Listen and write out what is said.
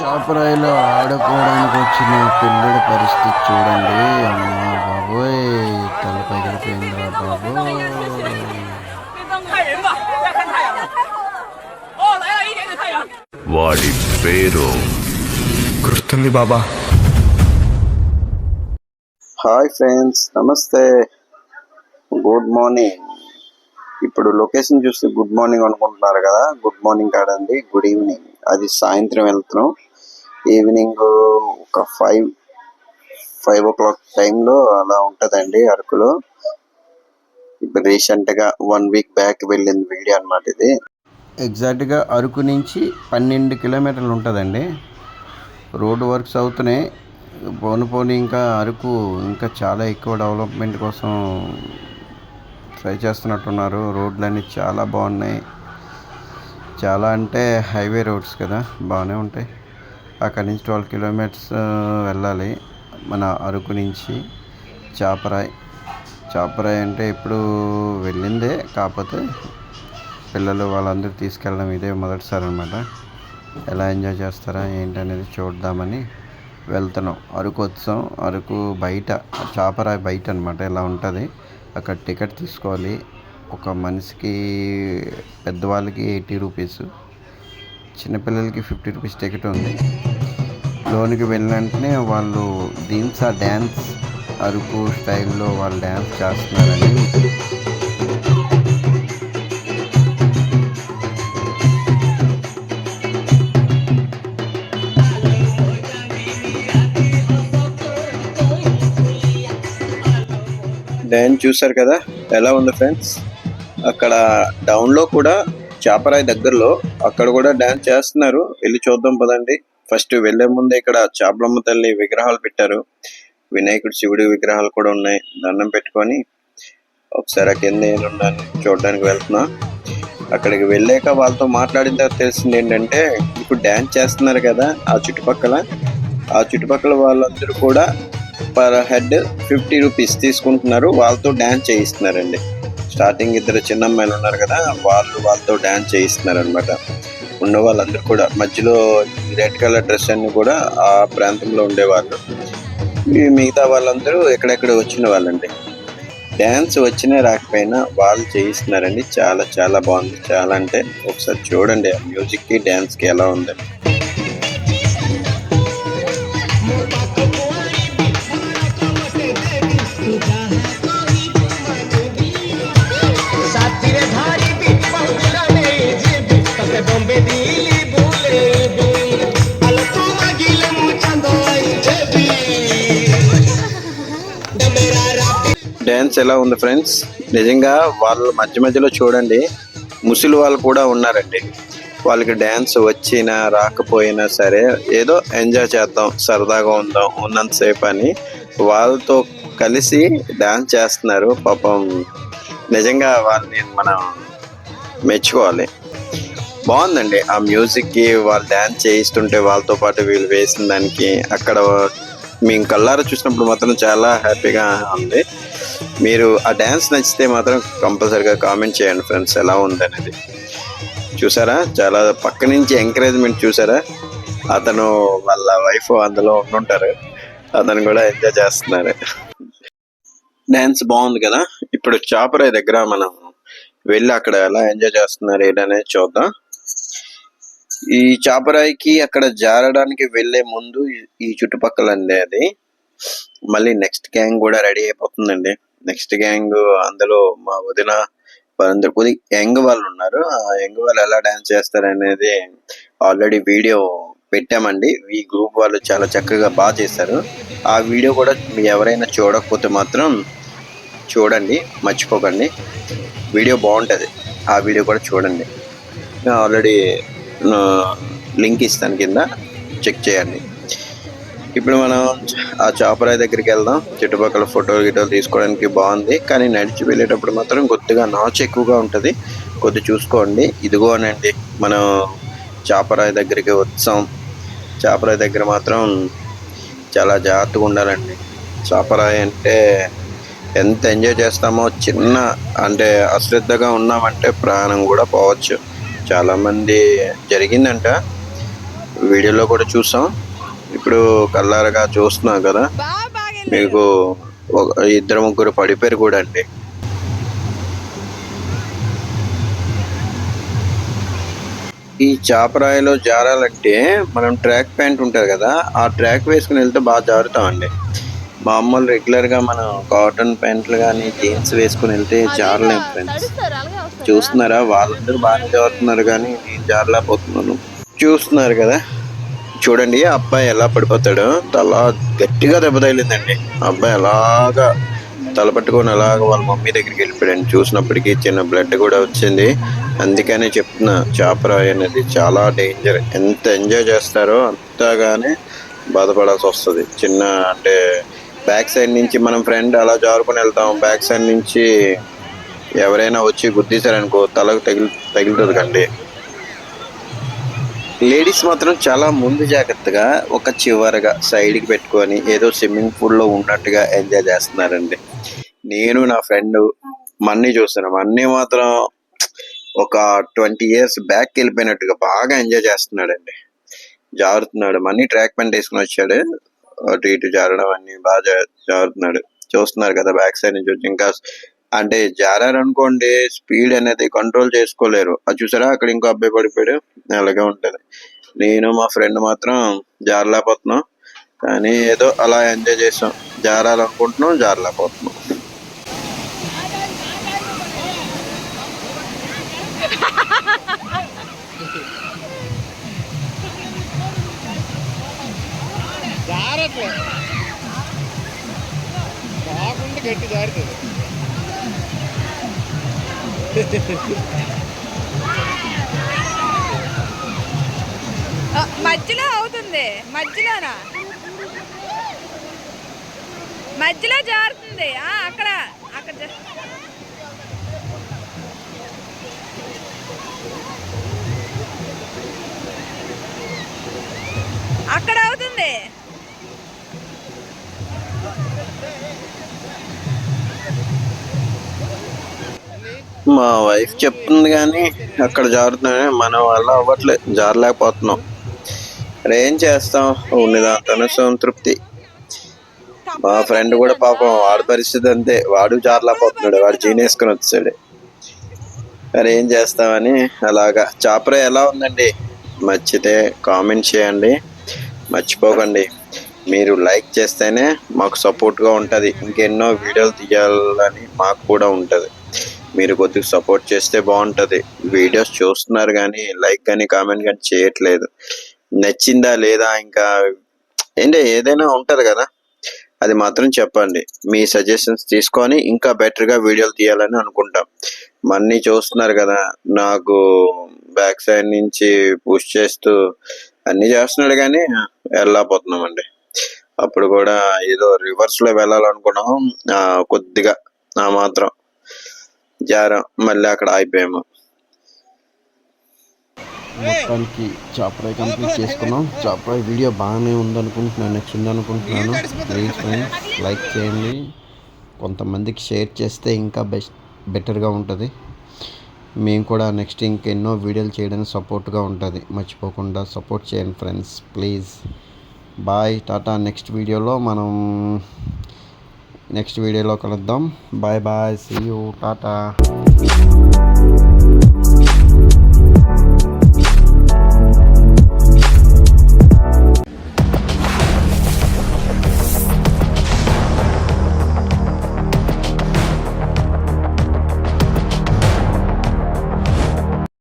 చాపరాయిలో ఆడుకోవడానికి వచ్చిన పిల్లడి పరిస్థితి చూడండి. అమ్మా బాబోయ్ తల పగిలిపోయిందిరా బాబు వాడి పేరు గుర్తుంది బాబా. హాయ్ ఫ్రెండ్స్ నమస్తే. Good morning. ఇప్పుడు లొకేషన్ చూస్తే గుడ్ మార్నింగ్ అనుకుంటున్నారు కదా. గుడ్ మార్నింగ్ కాదండి గుడ్ ఈవినింగ్. అది సాయంత్రం వెళ్తున్నాం. ఈవినింగ్ ఒక ఫైవ్ ఫైవ్ ఓ క్లాక్ టైంలో అలా ఉంటుందండి అరకులో. ఇప్పుడు రీసెంట్గా వన్ వీక్ బ్యాక్ వెళ్ళింది వీడియో అన్నమాట ఇది. ఎగ్జాక్ట్గా అరకు నుంచి పన్నెండు కిలోమీటర్లు ఉంటుందండి. రోడ్ వర్క్స్ అవుతున్నాయి. పోను పోని ఇంకా అరకు ఇంకా చాలా ఎక్కువ డెవలప్మెంట్ కోసం ట్రై చేస్తున్నట్టున్నారు. రోడ్లన్నీ చాలా బాగున్నాయి. చాలా అంటే హైవే రోడ్స్ కదా బాగానే ఉంటాయి. అక్కడి నుంచి ట్వెల్వ్ కిలోమీటర్స్ వెళ్ళాలి. మన అరకు నుంచి చాపరాయ్. చాపరాయ్ అంటే ఇప్పుడు వెళ్ళిందే కాకపోతే పిల్లలు వాళ్ళందరూ తీసుకెళ్ళడం ఇదే మొదటిసారి అనమాట ఎలా ఎంజాయ్ చేస్తారా ఏంటి అనేది చూద్దామని వెళ్తున్నాం. అరకు వచ్చాం అరకు బయట చాపరాయి బయట అనమాట ఇలా ఉంటుంది. అక్కడ టికెట్ తీసుకోవాలి. ఒక మనిషికి పెద్దవాళ్ళకి ఎయిటీ రూపీస్. చిన్నపిల్లలకి ఫిఫ్టీ రూపీస్ టికెట్ ఉంది. లోనికి వెళ్ళిన వెంటనే వాళ్ళు ఆ డ్యాన్స్ అరుకు స్టైల్లో వాళ్ళు డ్యాన్స్ చేస్తున్నారని డ్యాన్స్ చూసారు కదా? ఎలా ఉంది ఫ్రెండ్స్? అక్కడ డౌన్లో కూడా చాపరాయి దగ్గరలో అక్కడ కూడా డ్యాన్స్ చేస్తున్నారు. వెళ్ళి చూద్దాం పదండి. ఫస్ట్ వెళ్ళే ముందే ఇక్కడ చాపలమ్మ తల్లి విగ్రహాలు పెట్టారు. వినాయకుడు శివుడి విగ్రహాలు కూడా ఉన్నాయి. దండం పెట్టుకొని ఒకసారి ఆ కింద ఏం చూడడానికి వెళ్తున్నా. అక్కడికి వెళ్ళాక వాళ్ళతో మాట్లాడిన తర్వాత తెలిసింది ఏంటంటే ఇప్పుడు డ్యాన్స్ చేస్తున్నారు కదా ఆ చుట్టుపక్కల. ఆ చుట్టుపక్కల వాళ్ళందరూ కూడా పర్ హెడ్ ఫిఫ్టీ రూపీస్ తీసుకుంటున్నారు. వాళ్ళతో డ్యాన్స్ చేయిస్తున్నారండి. స్టార్టింగ్ ఇద్దరు చిన్న అమ్మాయిలు ఉన్నారు కదా వాళ్ళు వాళ్ళతో డ్యాన్స్ చేయిస్తున్నారు అనమాట ఉన్న వాళ్ళందరూ కూడా మధ్యలో రెడ్ కలర్ డ్రెస్ అన్ని కూడా ఆ ప్రాంతంలో ఉండేవాళ్ళు. మిగతా వాళ్ళందరూ ఎక్కడెక్కడ వచ్చిన వాళ్ళండి. డ్యాన్స్ వచ్చినా రాకపోయినా వాళ్ళు చేయిస్తున్నారండి. చాలా చాలా బాగుంది. చాలా అంటే ఒకసారి చూడండి ఆ మ్యూజిక్కి డ్యాన్స్కి ఎలా ఉందండి. బ్యాలెన్స్ ఎలా ఉంది ఫ్రెండ్స్. నిజంగా వాళ్ళ మధ్య మధ్యలో చూడండి ముసలి వాళ్ళు కూడా ఉన్నారండి. వాళ్ళకి డ్యాన్స్ వచ్చినా రాకపోయినా సరే ఏదో ఎంజాయ్ చేద్దాం సరదాగా ఉందాం ఉన్నంతసేపు అని వాళ్ళతో కలిసి డ్యాన్స్ చేస్తున్నారు. పాపం నిజంగా వాళ్ళని మనం మెచ్చుకోవాలి. బాగుందండి ఆ మ్యూజిక్కి వాళ్ళు డ్యాన్స్ చేయిస్తుంటే వాళ్ళతో పాటు వీళ్ళు వేసిన దానికి. అక్కడ మేము కళ్ళారా చూసినప్పుడు మాత్రం చాలా హ్యాపీగా ఉంది. మీరు ఆ డ్యాన్స్ నచ్చితే మాత్రం కంపల్సరిగా కామెంట్ చేయండి ఫ్రెండ్స్ ఎలా ఉందనేది. చూసారా? చాలా పక్క నుంచి ఎంకరేజ్మెంట్ చూసారా? అతను వాళ్ళ వైఫ్ అందులో ఉండుంటారు. అతను కూడా ఎంజాయ్ చేస్తున్నారు. డ్యాన్స్ బాగుంది కదా? ఇప్పుడు చాపరాయి దగ్గర మనం వెళ్ళి అక్కడ ఎలా ఎంజాయ్ చేస్తున్నారు ఏంటనేది చూద్దాం. ఈ చాపరాయికి అక్కడ జారడానికి వెళ్ళే ముందు ఈ- ఈ చుట్టుపక్కల అండి అది. మళ్ళీ నెక్స్ట్ గ్యాంగ్ కూడా రెడీ అయిపోతుందండి. నెక్స్ట్ గ్యాంగ్ అందులో మా వదిన వాళ్ళందరూ కొద్ది యంగ్ వాళ్ళు ఉన్నారు. ఆ యంగ్ వాళ్ళు ఎలా డాన్స్ చేస్తారు అనేది ఆల్రెడీ వీడియో పెట్టామండి. ఈ గ్రూప్ వాళ్ళు చాలా చక్కగా బాగా చేశారు. ఆ వీడియో కూడా మీరు ఎవరైనా చూడకపోతే మాత్రం చూడండి మర్చిపోకండి. వీడియో బాగుంటుంది. ఆ వీడియో కూడా చూడండి. ఆల్రెడీ లింక్ ఇస్తాను కింద. చెక్ చేయండి. ఇప్పుడు మనం ఆ చాపరాయి దగ్గరికి వెళ్దాం. చుట్టుపక్కల ఫోటో గిటోలు తీసుకోవడానికి బాగుంది. కానీ నడిచి వెళ్ళేటప్పుడు మాత్రం కొద్దిగా నాచు ఎక్కువగా ఉంటుంది. కొద్ది చూసుకోండి. ఇదిగోనండి మనం చాపరాయి దగ్గరికి వచ్చాం. చాపరాయి దగ్గర మాత్రం చాలా జాగ్రత్తగా ఉండాలండి. చాపరాయి అంటే ఎంత ఎంజాయ్ చేస్తామో చిన్న అంటే అశ్రద్ధగా ఉన్నామంటే ప్రాణం కూడా పోవచ్చు. చాలామంది జరిగిందంట. వీడియోలో కూడా చూసాం. ఇప్పుడు కల్లారగా చూస్తున్నాం కదా. మీకు ఒక ఇద్దరు ముగ్గురు పడిపోయారు కూడా అండి. ఈ చాపరాయిలో జారాలంటే మనం ట్రాక్ ప్యాంట్ ఉంటుంది కదా ఆ ట్రాక్ వేసుకుని వెళ్తే బాగా జారుతామండి మామూలు రెగ్యులర్గా మనం కాటన్ ప్యాంట్లు కానీ జీన్స్ వేసుకుని వెళ్తే జారలేం ఫ్రెండ్స్ చూస్తున్నారా? వాళ్ళందరూ బాగా జారుతున్నారు కానీ నేను జారలేకపోతున్నాను. చూస్తున్నారు కదా? చూడండి ఆ అబ్బాయి ఎలా పడిపోతాడు. తల గట్టిగా దెబ్బ తగిలిందండి. ఆ అబ్బాయి అలాగా తల పట్టుకొని అలాగ వాళ్ళ మమ్మీ దగ్గరికి వెళ్ళిపోయాడు చూసినప్పటికీ చిన్న బ్లడ్ కూడా వచ్చింది. అందుకనే చెప్తున్నా చాపరాయి అనేది చాలా డేంజర్ ఎంత ఎంజాయ్ చేస్తారో అంతగానే బాధపడాల్సి వస్తుంది. చిన్న అంటే బ్యాక్ సైడ్ నుంచి మనం ఫ్రెండ్ అలా జారుకొని వెళ్తాం. బ్యాక్ సైడ్ నుంచి ఎవరైనా వచ్చి గుద్దీశారనుకో తలకు తగిలి తగులుతుంది కండి. లేడీస్ మాత్రం చాలా ముందు జాగ్రత్తగా ఒక చివరగా సైడ్కి పెట్టుకొని ఏదో స్విమ్మింగ్ పూల్లో ఉన్నట్టుగా ఎంజాయ్ చేస్తున్నారండి. నేను నా ఫ్రెండ్ మన్ని చూస్తున్నాను మన్ని మాత్రం ఒక ట్వంటీ ఇయర్స్ బ్యాక్ వెళ్ళిపోయినట్టుగా బాగా ఎంజాయ్ చేస్తున్నాడండి. జారుతున్నాడు. మన్ని ట్రాక్ ప్యాంట్ వేసుకుని వచ్చాడు. అటు ఇటు జారడం అన్ని బాగా జారుతున్నాడు. చూస్తున్నారు కదా బ్యాక్ సైడ్ నుంచి వచ్చి ఇంకా అంటే జారారనుకోండి స్పీడ్ అనేది కంట్రోల్ చేసుకోలేరు. అది చూసారా? అక్కడ ఇంకో అబ్బాయి పడిపోయాడు. అలాగే ఉంటుంది. నేను మా ఫ్రెండ్ మాత్రం జారలేకపోతున్నాం. కానీ ఏదో అలా ఎంజాయ్ చేసాం. జారాలనుకుంటున్నాం జారలేకపోతున్నాం. జారట్లే. బాగుండి గట్టి జారుతుంది. మధ్యలో అవుతుంది. మధ్యలోనా? మధ్యలో జారుతుంది. ఆ, అక్కడ. అక్కడ అక్కడ మా వైఫ్ చెప్తుంది కానీ అక్కడ జారుతున్నాయి మన వల్ల అవ్వట్లేదు జారలేకపోతున్నాం. మరి ఏం చేస్తాం? ఉన్నదాంతోనే సంతృప్తి మా ఫ్రెండ్ కూడా పాపం వాడి పరిస్థితి అంతే వాడు జారలేకపోతున్నాడు వాడు జీనేసుకుని వచ్చాడు. మరి ఏం చేస్తామని అలాగా. చాపర ఎలా ఉందండి? నచ్చితే కామెంట్ చేయండి. మర్చిపోకండి. మీరు లైక్ చేస్తేనే మాకు సపోర్ట్గా ఉంటుంది. ఇంకెన్నో వీడియోలు తీయాలని మాకు కూడా ఉంటుంది. మీరు కొద్దిగా సపోర్ట్ చేస్తే బాగుంటుంది. వీడియోస్ చూస్తున్నారు కానీ లైక్ కానీ కామెంట్ కానీ చేయట్లేదు. నచ్చిందా లేదా ఇంకా ఏంటి ఏదైనా ఉంటుంది కదా. అది మాత్రం చెప్పండి. మీ సజెషన్స్ తీసుకొని ఇంకా బెటర్గా వీడియోలు తీయాలని అనుకుంటాం. మన్ని చూస్తున్నారు కదా నాకు బ్యాక్ సైడ్ నుంచి పుష్ చేస్తూ అన్నీ చేస్తున్నాడు కానీ వెళ్ళలేకపోతున్నామండి. అప్పుడు కూడా ఏదో రివర్స్లో వెళ్ళాలనుకున్నాం. కొద్దిగా ఆ మాత్రం. జారం మళ్ళీ అక్కడ ఆగిపోయాము. మొత్తానికి చాపరాయి కంప్లీట్ చేసుకున్నాం. చాప్రాయ్ వీడియో బాగానే ఉందనుకుంటున్నాను నచ్చింది అనుకుంటున్నాను ప్లీజ్ ఫ్రెండ్స్ లైక్ చేయండి. కొంతమందికి షేర్ చేస్తే ఇంకా బెస్ట్ బెటర్గా ఉంటుంది. మేము కూడా నెక్స్ట్ ఇంకెన్నో వీడియోలు చేయడానికి సపోర్ట్గా ఉంటుంది. మర్చిపోకుండా సపోర్ట్ చేయండి friends please. Bye tata. Next వీడియోలో మనం నెక్స్ట్ వీడియోలో కలుద్దాం bye bye see you tata